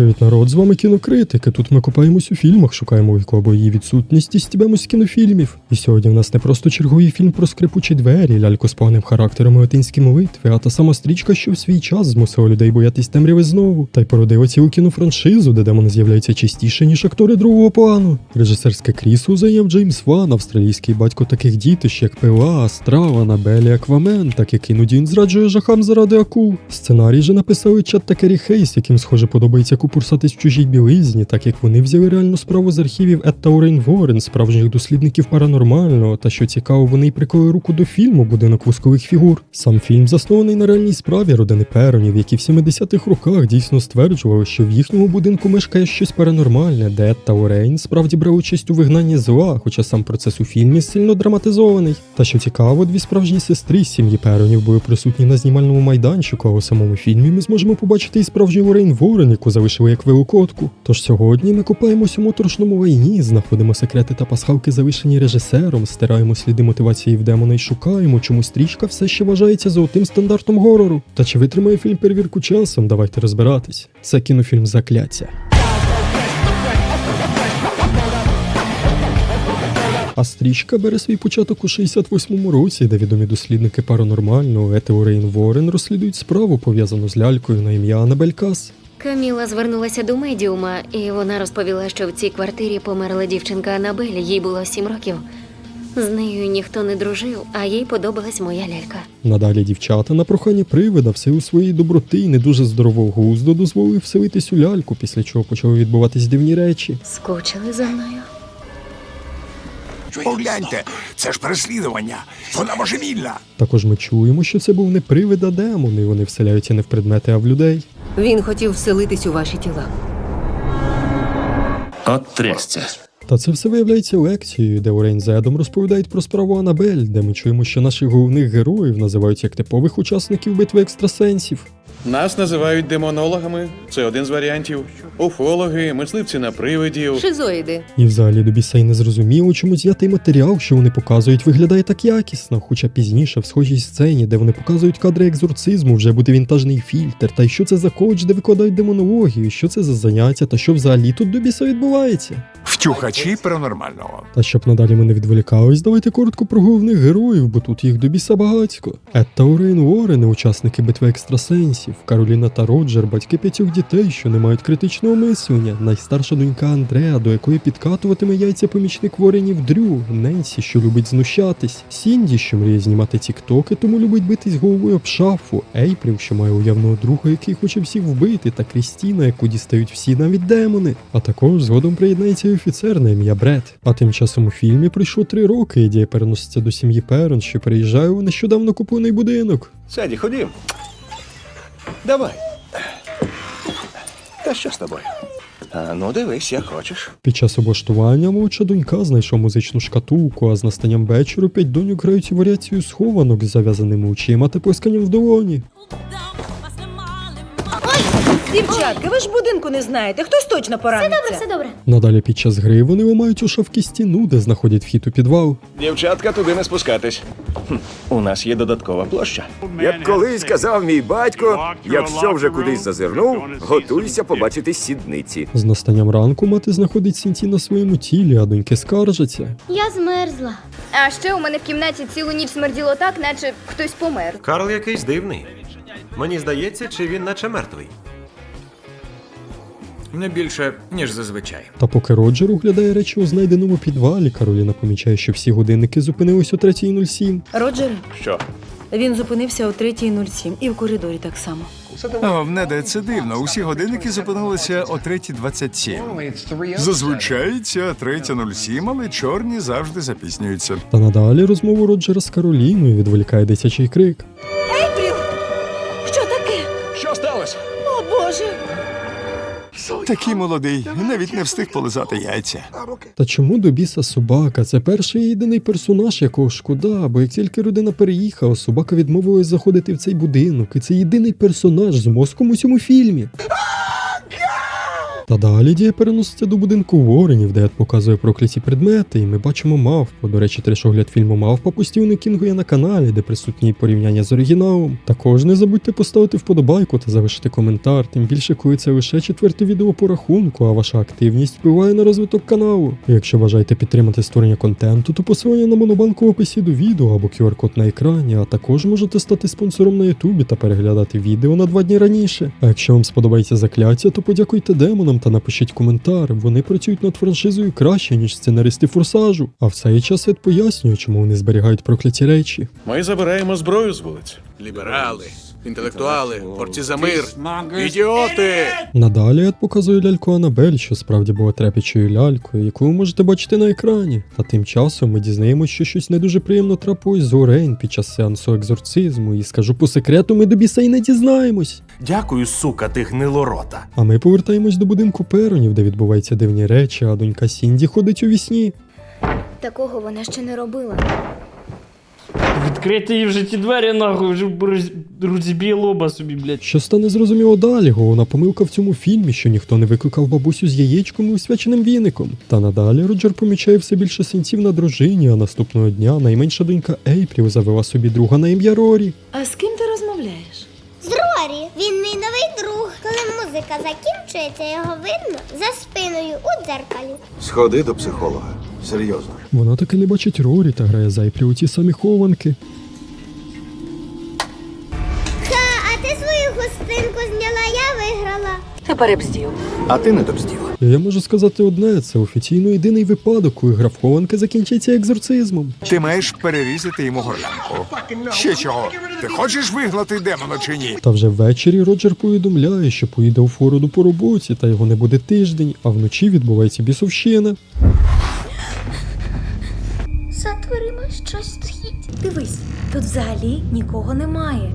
Привіт, народ, з вами кінокритики. Тут ми копаємось у фільмах, шукаємо їх або її відсутність і стібемось кінофільмів. І сьогодні в нас не просто черговий фільм про скрипучі двері, ляльку з поганим характером і латинські молитви, а та сама стрічка, що в свій час змусила людей боятись темряви знову, та й породила цілу кінофраншизу, де демони з'являються частіше, ніж актори другого плану. Режисерське крісло зайняв Джеймс Ван, австралійський батько таких дітищ, як Пила, Страва, Набелі, Аквамен, так як іноді він зраджує жахам заради акул. Сценарій же написали Чат та Керрі Хейс, яким схоже подобається купурсатись в чужій білизні, так як вони взяли реальну справу з архівів Ед та Орейн Ворен, справжніх дослідників паранормального, та що цікаво, вони й приколи руку до фільму Будинок воскових фігур. Сам фільм заснований на реальній справі родини Перонів, які в 70-х роках дійсно стверджували, що в їхньому будинку мешкає щось паранормальне, де Ед та Орейн справді брали участь у вигнанні зла, хоча сам процес у фільмі сильно драматизований. Та що цікаво, дві справжні сестри з сім'ї Перонів були присутні на знімальному майданчику, а у самому фільмі ми зможемо побачити і справжню Лорейн Ворен, яку залишили як великотку. Тож сьогодні ми копаємось у моторошному лайні, знаходимо секрети та пасхалки, залишені режисером, стираємо сліди мотивації в демона і шукаємо, чому стрічка все ще вважається золотим стандартом горору. Та чи витримає фільм перевірку часом? Давайте розбиратись. Це кінофільм Закляття. А стрічка бере свій початок у 68-му році, де відомі дослідники паранормального Етео Ворен розслідують справу, пов'язану з лялькою на ім'я Анабель Кас. Каміла звернулася до медіума, і вона розповіла, що в цій квартирі померла дівчинка Анабель, їй було сім років. З нею ніхто не дружив, а їй подобалась моя лялька. Надалі дівчата на прохання привида в силу своєї доброти і не дуже здорового глузду дозволили вселитись у ляльку, після чого почали відбуватись дивні речі. Скучили за мною. Погляньте, це ж переслідування. Вона божевільна. Також ми чуємо, що це був не привид, а демон, і вони вселяються не в предмети, а в людей. Він хотів вселитись у ваші тіла. От трясця. Та це все виявляється лекцією, де Орейн з Едом розповідають про справу Анабель, де ми чуємо, що наших головних героїв називають як типових учасників битви екстрасенсів. Нас називають демонологами. Це один з варіантів. Уфологи, мисливці на привидів. Шизоїди. І взагалі до біса й не зрозуміло, чому знятий матеріал, що вони показують, виглядає так якісно. Хоча пізніше, в схожій сцені, де вони показують кадри екзорцизму, вже буде вінтажний фільтр. Та й що це за коледж, де викладають демонологію, що це за заняття, та що взагалі тут до біса відбувається. Втюхачі паранормального. Та щоб надалі ми не відволікались, давайте коротко про головних героїв, бо тут їх до біса багатько. Ед та Орейн Уоррени, учасники битви екстрасенсів, Кароліна та Роджер, батьки п'ятьох дітей, що не мають критичного мислення, найстарша донька Андреа, до якої підкатуватиме яйця помічник Воренів Дрю, Ненсі, що любить знущатись, Сінді, що мріє знімати тіктоки, тому любить битись головою об шафу, Ейпріл, що має уявного друга, який хоче всіх вбити, та Крістіна, яку дістають всі навіть демони. А також згодом приєднається і офіцер на ім'я Бред. А тим часом у фільмі пройшло три роки, і дія переноситься до сім'ї Перон, що переїжджає у нещодавно куплений будинок. Седі, ходім. Давай. Та що з тобою? А, ну дивись, як хочеш. Під час облаштування молодша донька знайшов музичну шкатулку, а з настанням вечору п'ять доньок грають варіацію схованок з зав'язаними очима та плесканням в долоні. Дівчатка, ви ж будинку не знаєте. Хтось точно пораниться. Все добре. Надалі під час гри вони ламають у шавки стіну, де знаходять вхід у підвал. Дівчатка, туди не спускатись. Хм, у нас є додаткова площа. Як колись казав мій батько, якщо вже кудись зазирнув, готуйся побачити сідниці. З настанням ранку мати знаходить сінці на своєму тілі, а доньки скаржаться. Я змерзла. А ще у мене в кімнаті цілу ніч смерділо так, наче хтось помер. Карл якийсь дивний. Мені здається, чи він наче мертвий. Не більше, ніж зазвичай. Та поки Роджер оглядає речі у знайденому підвалі, Кароліна помічає, що всі годинники зупинились о 3.07. Роджер, Що? він зупинився о 3.07 і в коридорі так само. О, в неде це дивно. Усі годинники зупинилися о 3.27. Зазвичай ця 3.07, але чорні завжди запізнюються. Та надалі розмову Роджера з Кароліною відволікає дитячий крик. Такий молодий, навіть не встиг полизати яйця. Та чому до біса собака? Це перший і єдиний персонаж, якого шкода, бо як тільки людина переїхала, собака відмовилась заходити в цей будинок, і це єдиний персонаж з мозком у цьому фільмі. Та далі дія переноситься до будинку Воренів, де Ед показує прокляті предмети, і ми бачимо мавпу. До речі, треш-огляд фільму Мавпа постійно Кінгу є на каналі, де присутні порівняння з оригіналом. Також не забудьте поставити вподобайку та залишити коментар, тим більше, коли це лише четверте відео по рахунку, а ваша активність впливає на розвиток каналу. Якщо бажаєте підтримати створення контенту, то посилання на монобанк в описі до відео або QR-код на екрані, а також можете стати спонсором на Ютубі та переглядати відео на два дні раніше. А якщо вам сподобається закляття, то подякуйте демонам та напишіть коментар. Вони працюють над франшизою краще, ніж сценаристи форсажу. А в цей час Ед пояснює, чому вони зберігають прокляті речі. Ми забираємо зброю з вулиць. Ліберали, інтелектуали, борці за мир, ідіоти! Надалі Ед показує ляльку Анабель, що справді була трепячою лялькою, яку ви можете бачити на екрані. Та тим часом ми дізнаємося, що щось не дуже приємно трапилось з Орейн під час сеансу екзорцизму, і скажу по секрету, ми до біса й не дізнаємось. Дякую, сука, ти гнилорота. А ми повертаємось до будинку Перонів, де відбуваються дивні речі, а донька Сінді ходить у вісні. Такого вона ще не робила. Відкрити їй вже ті двері, нахуй, вже роз- розіб'є лоба собі, блядь. Що стане зрозуміло далі, головна помилка в цьому фільмі, що ніхто не викликав бабусю з яєчком і усвяченим віником. Та надалі Роджер помічає все більше синців на дружині, а наступного дня найменша донька Ейпріл завела собі друга на ім'я Рорі. А з ким ти розмовляєш? Рорі, він мій новий друг. Коли музика закінчується, його видно за спиною у дзеркалі. Сходи до психолога. Серйозно. Вона таки не бачить Рорі та грає зайпрі у ті самі хованки. Виграла. Тепер бздів. А ти не добзділа. Я можу сказати одне: це офіційно єдиний випадок, коли гра в закінчиться екзорцизмом. Ти маєш перерізати йому горлянку. Ще чого? Ти хочеш вигнати демона чи ні? Та вже ввечері Роджер повідомляє, що поїде у Флориду по роботі, та його не буде тиждень, а вночі відбувається бісовщина. За дверима щось стоїть. Дивись, тут взагалі нікого немає.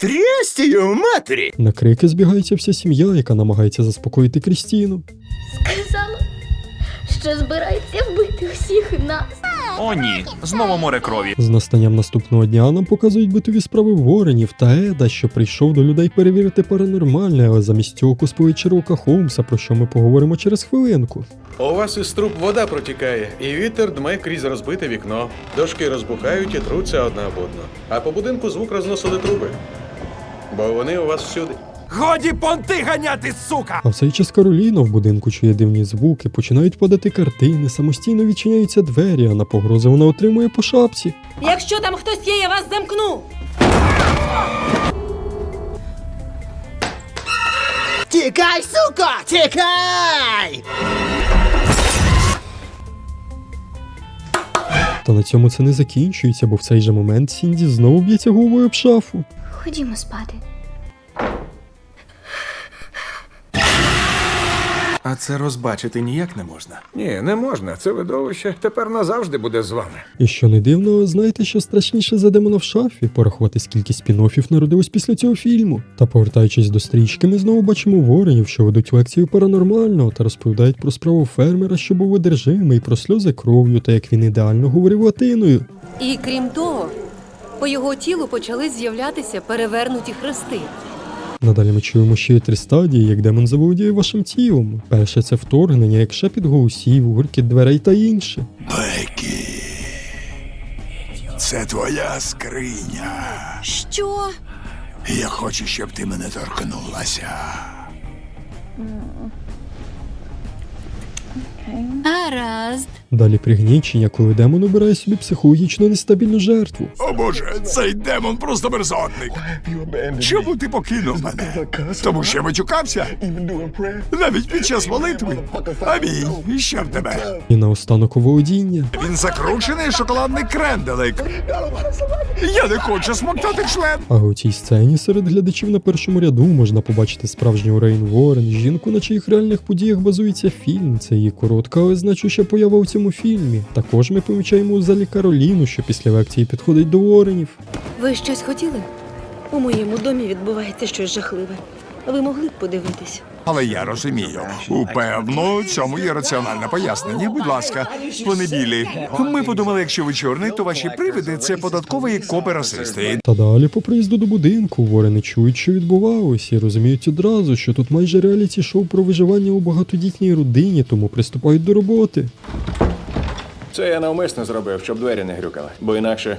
Трястію матері! На крики збігається вся сім'я, яка намагається заспокоїти Крістіну. Сказала, що збирається вбити всіх нас. О, ні, знову море крові. З настанням наступного дня нам показують битові справи Воренів та Еда, що прийшов до людей перевірити паранормальне, але замість цього косплеїть Шерлока Холмса, про що ми поговоримо через хвилинку. У вас із труб вода протікає, і вітер дме крізь розбите вікно. Дошки розбухають і труться одна об одну. А по будинку звук розносили труби. Бо вони у вас всюди. Годі понти ганяти, сука! А в цей час Кароліна в будинку чує дивні звуки, починають падати картини, самостійно відчиняються двері, а на погрози вона отримує по шапці. Якщо там хтось є, я вас замкну. Тікай, сука! Тікай! Та на цьому це не закінчується, бо в цей же момент Сінді знову б'ється головою об шафу. Ходімо спати. А це розбачити ніяк не можна. Ні, не можна. Це видовище тепер назавжди буде з вами. І що не дивно, знаєте, що страшніше за демона в шафі, порахувати скільки спін-оффів народилось після цього фільму. Та повертаючись до стрічки, ми знову бачимо воренів, що ведуть лекцію паранормального та розповідають про справу фермера, що був одержимий, про сльози кров'ю та як він ідеально говорив латиною. І крім того, по його тілу почали з'являтися перевернуті хрести. Надалі ми чуємо ще й три стадії, як демон заволодіє вашим тілом. Перше це вторгнення, як шепіт голосів, гуркіт дверей та інше. Бекі. Це твоя скриня. Що? Я хочу, щоб ти мене торкнулася. Гаразд. Далі пригнічення, коли демон обирає собі психологічно нестабільну жертву. О боже, цей демон просто мерзотник. Чому ти покинув мене? Тому що матюкався? Навіть під час молитви. Амінь. І що в тебе? І наостанок оволодіння. Він закручений шоколадний кренделик. Я не хочу смоктати член. А у цій сцені серед глядачів на першому ряду можна побачити справжню Рейн Ворен, жінку, на чиїх реальних подіях базується фільм. Це її коротка, значуща поява у цьому фільмі. Також ми помічаємо у залі Кароліну, що після лекції підходить до Воренів. Ви щось хотіли? У моєму домі відбувається щось жахливе. Ви могли б подивитись. Але я розумію. Упевно, цьому є раціональне пояснення. Будь ласка, вони білі. Ми подумали, якщо ви чорний, то ваші привиди це податкові копи расисти. Та далі по приїзду до будинку ворени чують, що відбувалося, і розуміють одразу, що тут майже реаліті шоу про виживання у багатодітній родині, тому приступають до роботи. Це я навмисно зробив, щоб двері не грюкали. Бо інакше.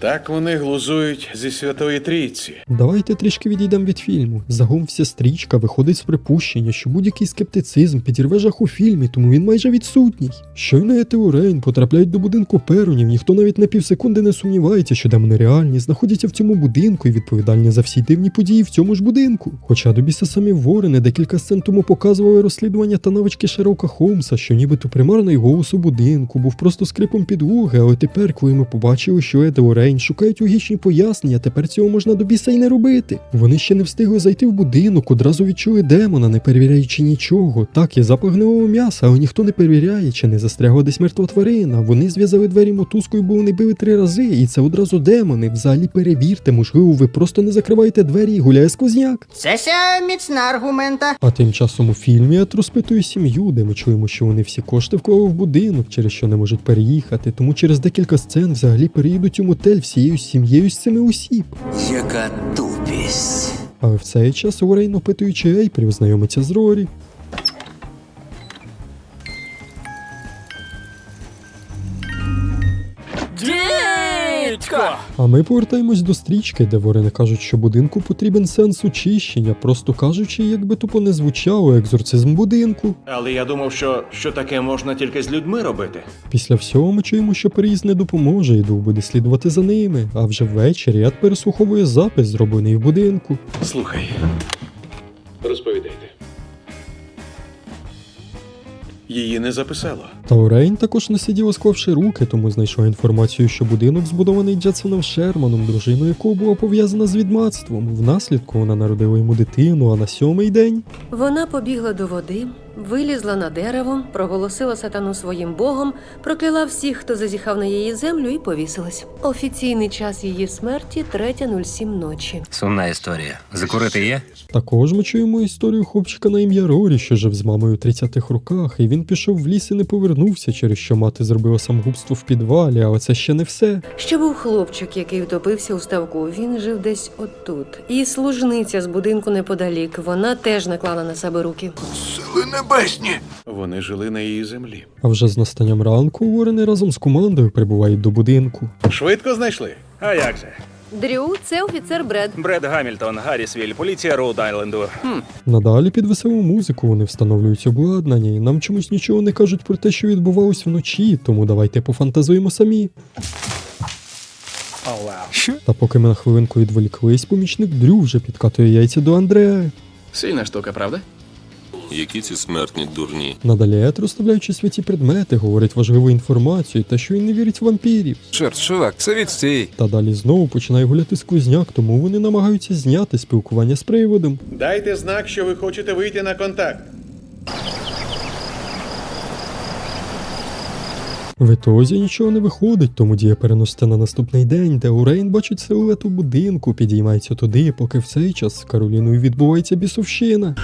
Так вони глузують зі Святої Трійці. Давайте трішки відійдемо від фільму. Загом вся стрічка виходить з припущення, що будь-який скептицизм підірве жах у фільмі, тому він майже відсутній. Щойно Ет і потрапляють до будинку перунів, ніхто навіть на півсекунди не сумнівається, що демони реальні, знаходяться в цьому будинку і відповідальні за всі дивні події в цьому ж будинку. Хоча до самі Ворени декілька сцен тому показували розслідування та навички Шерлока Холмса, що нібито примарний голос у будинку був просто скрипом підлоги, але тепер, коли ми побачили, що Ед Урейн шукають логічні пояснення, тепер цього можна до біса й не робити. Вони ще не встигли зайти в будинок, одразу відчули демона, не перевіряючи нічого. Так, є запах гнилого м'яса, але ніхто не перевіряє, чи не застрягла десь мертва тварина. Вони зв'язали двері мотузкою, бо вони били три рази, і це одразу демони. Взагалі перевірте, можливо, ви просто не закриваєте двері і гуляє сквозняк. Це ся міцна аргумента. А тим часом у фільмі Ет розпитує сім'ю, де ми чуємо, що вони всі кошти вклали в будинок, через що не можуть переїхати. Тому через декілька сцен взагалі переїдуть у мотель всією сім'єю з цими осіб. Яка тупість. Але в цей час Уорейн, опитуючи Ейпрів, знайомиться з Рорі. Дідько! А ми повертаємось до стрічки, де ворени кажуть, що будинку потрібен сенс очищення, просто кажучи, як би тупо не звучало, екзорцизм будинку. Але я думав, що, що таке можна тільки з людьми робити. Після всього ми чуємо, що переїзд не допоможе, і дух буде слідувати за ними. А вже ввечері Ед переслуховує запис, зроблений в будинку. Слухай. Розповідайте. Її не записало. Та Орейн також не сиділа склавши руки, тому знайшов інформацію, що будинок збудований Джадсоном Шерманом, дружиною якого була пов'язана з відмацтвом. Внаслідку вона народила йому дитину, а на сьомий день Вона побігла до води, вилізла на дерево, проголосила сатану своїм богом, прокляла всіх, хто зазіхав на її землю, і повісилась. Офіційний час її смерті 3.07 ночі. Сумна історія. Закурити є? Також ми чуємо історію хлопчика на ім'я Рорі, що жив з мамою у 30-х роках, і він пішов в ліс і не повернувся, через що мати зробила самогубство в підвалі, але це ще не все. Ще був хлопчик, який втопився у ставку. Він жив десь отут. І служниця з будинку неподалік. Вона теж наклала на себе руки. Сили небесні! Вони жили на її землі. А вже з настанням ранку Ворени разом з командою прибувають до будинку. Швидко знайшли. А як же? Дрю, це офіцер Бред. Бред Гамільтон, Гаррісвіль, поліція Роуд Айленду. Хм. Надалі під веселу музику вони встановлюють обладнання, і нам чомусь нічого не кажуть про те, що відбувалось вночі, тому давайте пофантазуємо самі. Що? Та поки ми на хвилинку відволіклись, помічник Дрю вже підкатує яйця до Андрея. Сильна штука, правда? Які ці смертні дурні? Надалі розставляючи святі предмети, говорить важливу інформацію, та що він не вірить в вампірів. Чорт, чувак, це відстій. Та далі знову починає гуляти сквозняк, тому вони намагаються зняти спілкування з приводом. Дайте знак, що ви хочете вийти на контакт. В ітозі нічого не виходить, тому дія переноситься на наступний день, де Урейн бачить силует у будинку, підіймається туди, поки в цей час з Кароліною відбувається бісовщина.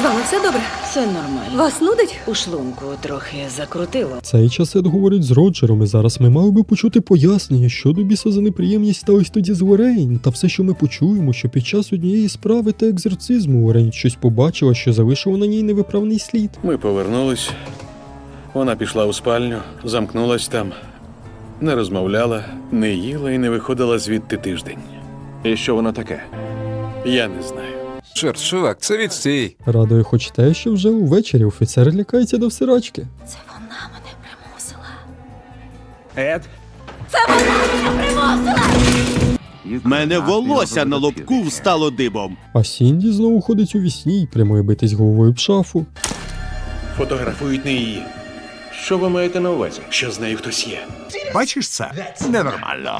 З вами все добре? Все нормально. Вас нудить? У шлунку трохи закрутило. Цей час Ед говорить з Роджером, і зараз ми мали би почути пояснення, що до біса за неприємність сталося тоді з Лорейн, та все, що ми почуємо, що під час однієї справи та екзорцизму Лорейн щось побачила, що залишило на ній невиправний слід. Ми повернулись. Вона пішла у спальню, замкнулась там, не розмовляла, не їла і не виходила звідти тиждень. І що воно таке? Я не знаю. Чорт, чувак, це відстій. Радує хоч те, що вже увечері офіцер лякається до всирачки. Це вона мене примусила. Ед? В мене волосся на лобку встало дибом. А Сінді знову ходить у вісні і прямує битись головою об шафу. Фотографують не її. Що ви маєте на увазі? Що з нею хтось є? Бачиш це? Ненормально.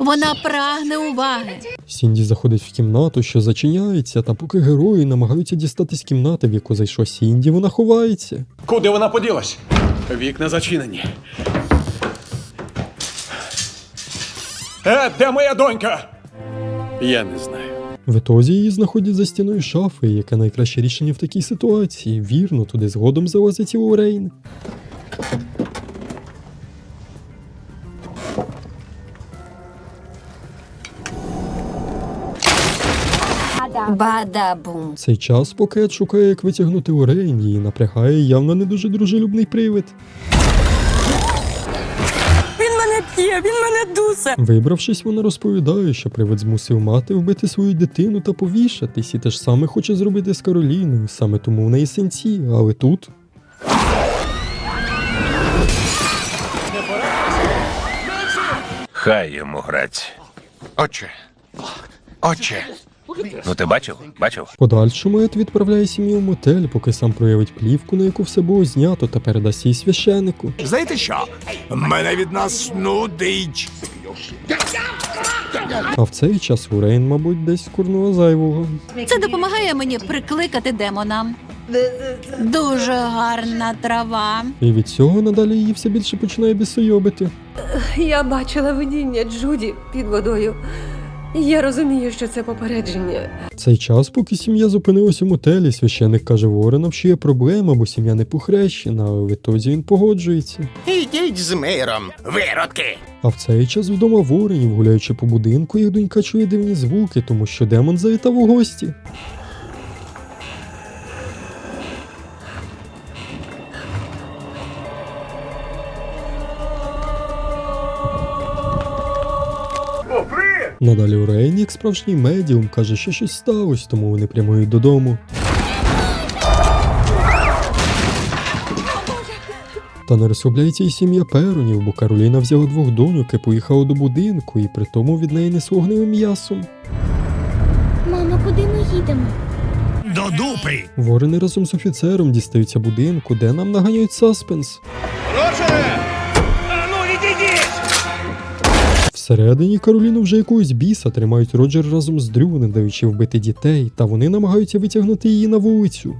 Вона прагне уваги. Сінді заходить в кімнату, що зачиняється, та поки герої намагаються дістати з кімнати, в яку зайшла Сінді, вона ховається. Куди вона поділась? Вікна зачинені. Е, де моя донька? Я не знаю. В ітозі її знаходять за стіною шафи, яке найкраще рішення в такій ситуації. Вірно, туди згодом залазить і Лорейн. Бадабум. Цей час, поки Ед шукає, як витягнути Лорейн, її напрягає явно не дуже дружелюбний привид. Він мене п'є, він мене дусе. Вибравшись, вона розповідає, що привид змусив мати вбити свою дитину та повішатись, і те ж саме хоче зробити з Кароліною, саме тому в неї синці, але тут. Хай йому грать. Отче. Отче. Ну ти бачив? Бачив? В Подальшому Ед відправляє сім'ю в мотель, поки сам проявить плівку, на яку все було знято, та передасть її священику. Знаєте що? Мене від нас нудить. А в цей час Лорейн, мабуть, десь курнула зайвого. Це допомагає мені прикликати демона. Дуже гарна трава. І від цього надалі її все більше починає бісойобити. Я бачила видіння Джуді під водою. Я розумію, що це попередження. Цей час, поки сім'я зупинилася в мотелі, священик каже воронам, що є проблема, бо сім'я не похрещена, але в ітозі він погоджується. Ідіть з миром, виродки! А в цей час вдома воронів, гуляючи по будинку, їх донька чує дивні звуки, тому що демон завітав у гості. Надалі Урейн, як справжній медіум, каже, що щось сталося, тому вони прямують додому. Та не розслабляється і сім'я Перонів, бо Кароліна взяла двох доньок і поїхала до будинку, і при тому від неї не вогневим м'ясом. Мамо, куди ми їдемо? До дупи! Ворени разом з офіцером дістаються будинку, де нам наганяють саспенс. Роджере! Всередині Кароліну вже якогось біса тримають Роджер разом з Дрю, не даючи вбити дітей, та вони намагаються витягнути її на вулицю.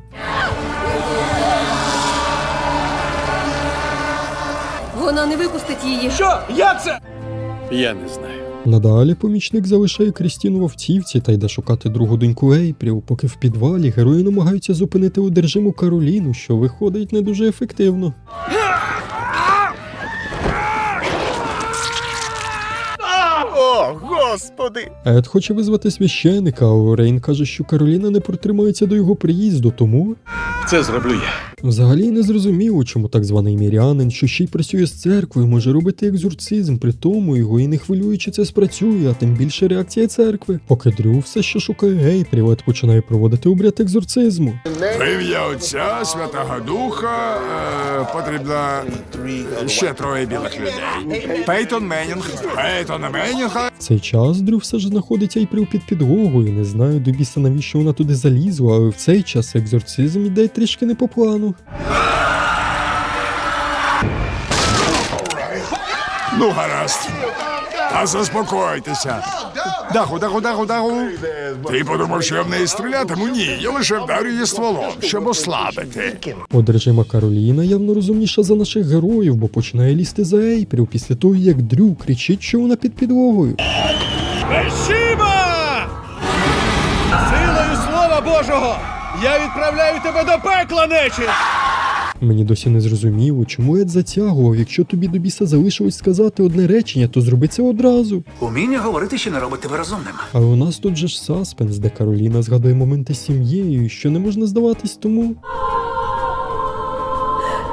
Вона не випустить її. Що? Як це? Я не знаю. Надалі помічник залишає Крістіну в автівці та йде шукати другу доньку Ейпріл, поки в підвалі герої намагаються зупинити одержиму Кароліну, що виходить не дуже ефективно. О, господи! Ед хоче визвати священика, а Лорейн каже, що Кароліна не протримається до його приїзду, тому Це зроблю я. взагалі не зрозуміло, чому так званий мірянин, що ще й працює з церквою, може робити екзорцизм, при тому його і не хвилює, чи це спрацює, а тим більше реакція церкви. Поки Дрю все ще шукає гейпрів, Ед починає проводити обряд екзорцизму. В Отця, Святого Духа е, потрібно ще троє білих людей. Пейтон Менінг. Пейтон Менінга. Цей час Дрю все ж знаходиться Ейпріл під підлогою. Не знаю до біса, навіщо вона туди залізла, але в цей час екзорцизм іде трішки не по плану. Ну, гаразд. Та заспокойтеся. Даху, даху, даху, даху. Ти подумав, що я в неї стрілятиму? Ні, я лише вдарю її стволом, щоб ослабити. Одержима Кароліна явно розумніша за наших героїв, бо починає лізти за Ейпріл після того, як Дрю кричить, що вона під підлогою. Бешіба! Силою слова Божого! Я відправляю тебе до пекла, нечі! Мені досі не зрозуміло, чому Ед затягував. Якщо тобі до біса залишилось сказати одне речення, то зроби це одразу. Уміння говорити ще не робить тебе розумним. Але у нас тут же ж саспенс, де Кароліна згадує моменти з сім'єю, що не можна здаватись тому.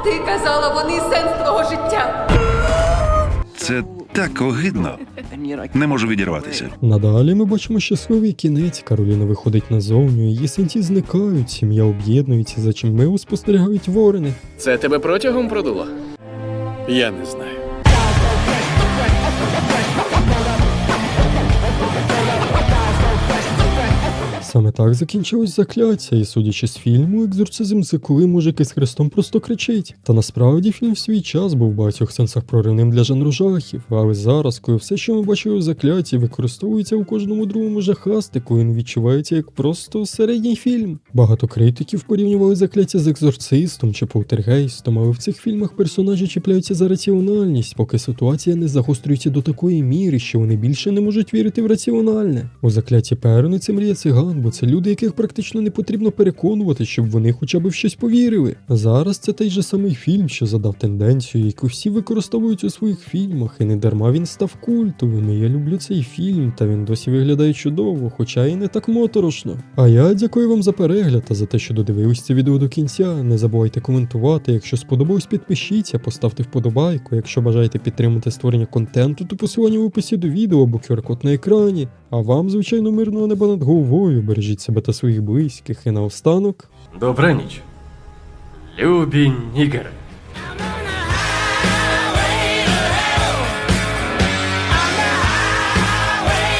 Ти казала, вони сенс твого життя. Це так огидно. Не можу відірватися. Надалі ми бачимо щасливий кінець. Кароліна виходить назовню, її синці зникають, сім'я об'єднується, за чим мило спостерігають ворени. Це тебе протягом продуло? Я не знаю. Саме так закінчилось закляття, і судячи з фільму, екзорцизм це коли мужик із хрестом просто кричить. Та насправді фільм в свій час був в багатьох сенсах проривним для жанру жахів. Але зараз, коли все, що ми бачили у закляті, використовується у кожному другому жахастику, він відчувається як просто середній фільм. Багато критиків порівнювали закляття з екзорцистом чи полтергейстом, але в цих фільмах персонажі чіпляються за раціональність, поки ситуація не загострюється до такої міри, що вони більше не можуть вірити в раціональне. У закляті Перни це мрія циган, бо це люди, яких практично не потрібно переконувати, щоб вони хоча б в щось повірили. Зараз це той же самий фільм, що задав тенденцію, яку всі використовують у своїх фільмах, і не дарма він став культовим. І я люблю цей фільм, та він досі виглядає чудово, хоча і не так моторошно. А я дякую вам за перегляд та за те, що додивились це відео до кінця. Не забувайте коментувати. Якщо сподобалось, підпишіться, поставте вподобайку. Якщо бажаєте підтримати створення контенту, то посилання в описі до відео або QR-код на екрані. А вам, звичайно, мирного неба над головою. Бережіть себе та своїх близьких. І наостанок. Добра ніч. Любі нігери.